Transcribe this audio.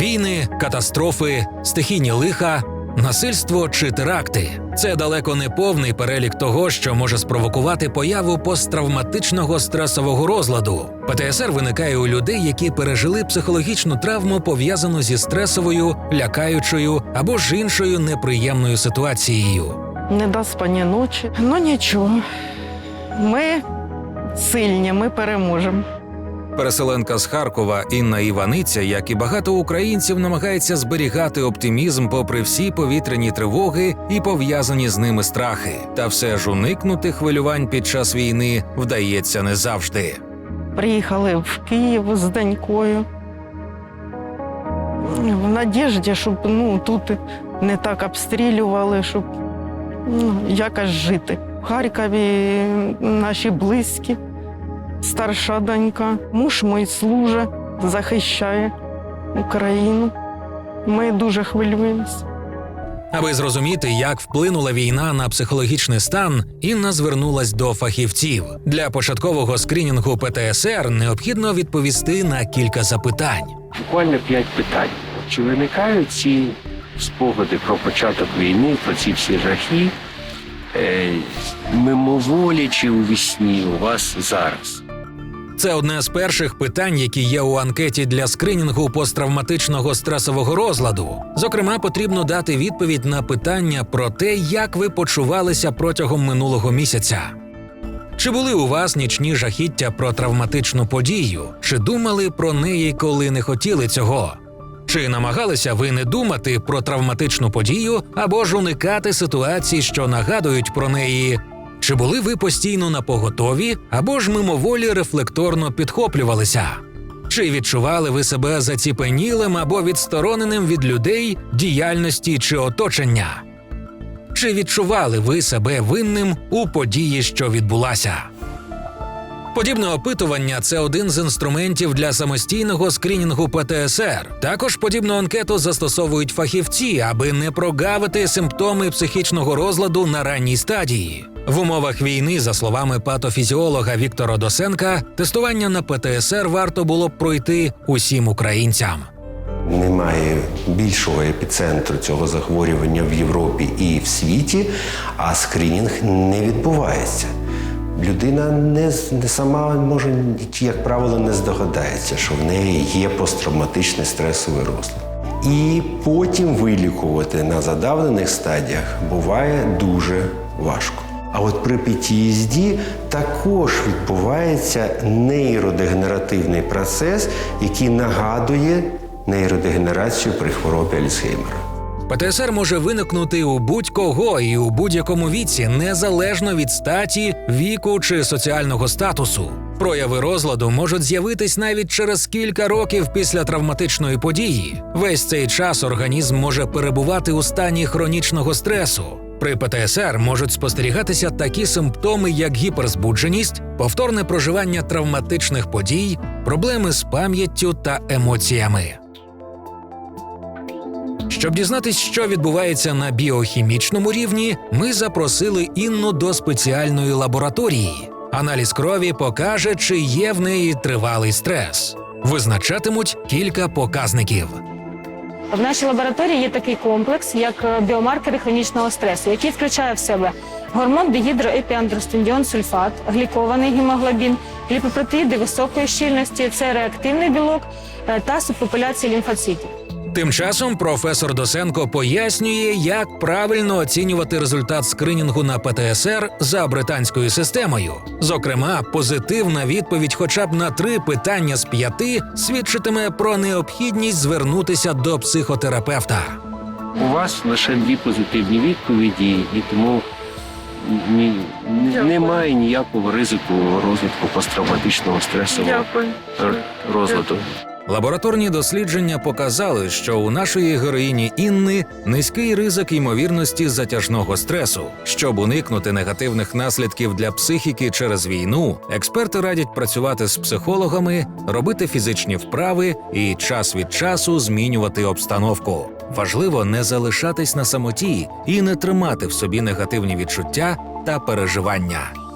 Війни, катастрофи, стихійні лиха, насильство чи теракти це далеко не повний перелік того, що може спровокувати появу посттравматичного стресового розладу. ПТСР виникає у людей, які пережили психологічну травму, пов'язану зі стресовою, лякаючою або ж іншою неприємною ситуацією. Недоспані ночі. Ну нічого. Ми сильні, ми переможемо. Переселенка з Харкова Інна Іваниця, як і багато українців, намагається зберігати оптимізм попри всі повітряні тривоги і пов'язані з ними страхи. Та все ж уникнути хвилювань під час війни вдається не завжди. Приїхали в Київ з донькою. В надіжді, щоб ну, тут не так обстрілювали, щоб ну, якось жити. В Харкові наші близькі, старша донька, муж мій служить, захищає Україну. Ми дуже хвилюємося. Аби зрозуміти, як вплинула війна на психологічний стан, Інна звернулась до фахівців. Для початкового скрінінгу ПТСР необхідно відповісти на кілька запитань. Буквально п'ять питань. Чи виникають ці спогади про початок війни, про ці всі жахи е, мимоволі чи у вісні у вас зараз? Це одне з перших питань, які є у анкеті для скринінгу посттравматичного стресового розладу. Зокрема, потрібно дати відповідь на питання про те, як ви почувалися протягом минулого місяця. Чи були у вас нічні жахіття про травматичну подію? Чи думали про неї, коли не хотіли цього? Чи намагалися ви не думати про травматичну подію або ж уникати ситуацій, що нагадують про неї? Чи були ви постійно на поготові або ж мимоволі рефлекторно підхоплювалися? Чи відчували ви себе заціпенілим або відстороненим від людей, діяльності чи оточення? Чи відчували ви себе винним у події, що відбулася? Подібне опитування це один з інструментів для самостійного скрінінгу ПТСР. Також подібну анкету застосовують фахівці, аби не прогавити симптоми психічного розладу на ранній стадії. В умовах війни, за словами патофізіолога Віктора Досенка, тестування на ПТСР варто було б пройти усім українцям. Немає більшого епіцентру цього захворювання в Європі і в світі, а скринінг не відбувається. Людина не, не сама може, як правило, не здогадається, що в неї є посттравматичний стресовий розлад. І потім вилікувати на задавлених стадіях буває дуже важко. А от при PTSD також відбувається нейродегенеративний процес, який нагадує нейродегенерацію при хворобі Альцгеймера. ПТСР може виникнути у будь-кого і у будь-якому віці, незалежно від статі, віку чи соціального статусу. Прояви розладу можуть з'явитись навіть через кілька років після травматичної події. Весь цей час організм може перебувати у стані хронічного стресу. При ПТСР можуть спостерігатися такі симптоми, як гіперзбудженість, повторне проживання травматичних подій, проблеми з пам'яттю та емоціями. Щоб дізнатись, що відбувається на біохімічному рівні, ми запросили Інну до спеціальної лабораторії. Аналіз крові покаже, чи є в неї тривалий стрес. Визначатимуть кілька показників. В нашій лабораторії є такий комплекс, як е, біомаркери хронічного стресу, який включає в себе гормон дегідроепіандростендіон сульфат, глікований гемоглобін, ліпопротеїди високої щільності, це реактивний білок е, та субпопуляції лімфоцитів. Тим часом професор Досенко пояснює, як правильно оцінювати результат скринінгу на ПТСР за британською системою. Зокрема, позитивна відповідь хоча б на три питання з п'яти свідчитиме про необхідність звернутися до психотерапевта. У вас лише дві позитивні відповіді, і тому ні, ні- немає ніякого ризику розвитку посттравматичного стресового р- розладу. Лабораторні дослідження показали, що у нашої героїні Інни низький ризик ймовірності затяжного стресу. Щоб уникнути негативних наслідків для психіки через війну, експерти радять працювати з психологами, робити фізичні вправи і час від часу змінювати обстановку. Важливо не залишатись на самоті і не тримати в собі негативні відчуття та переживання.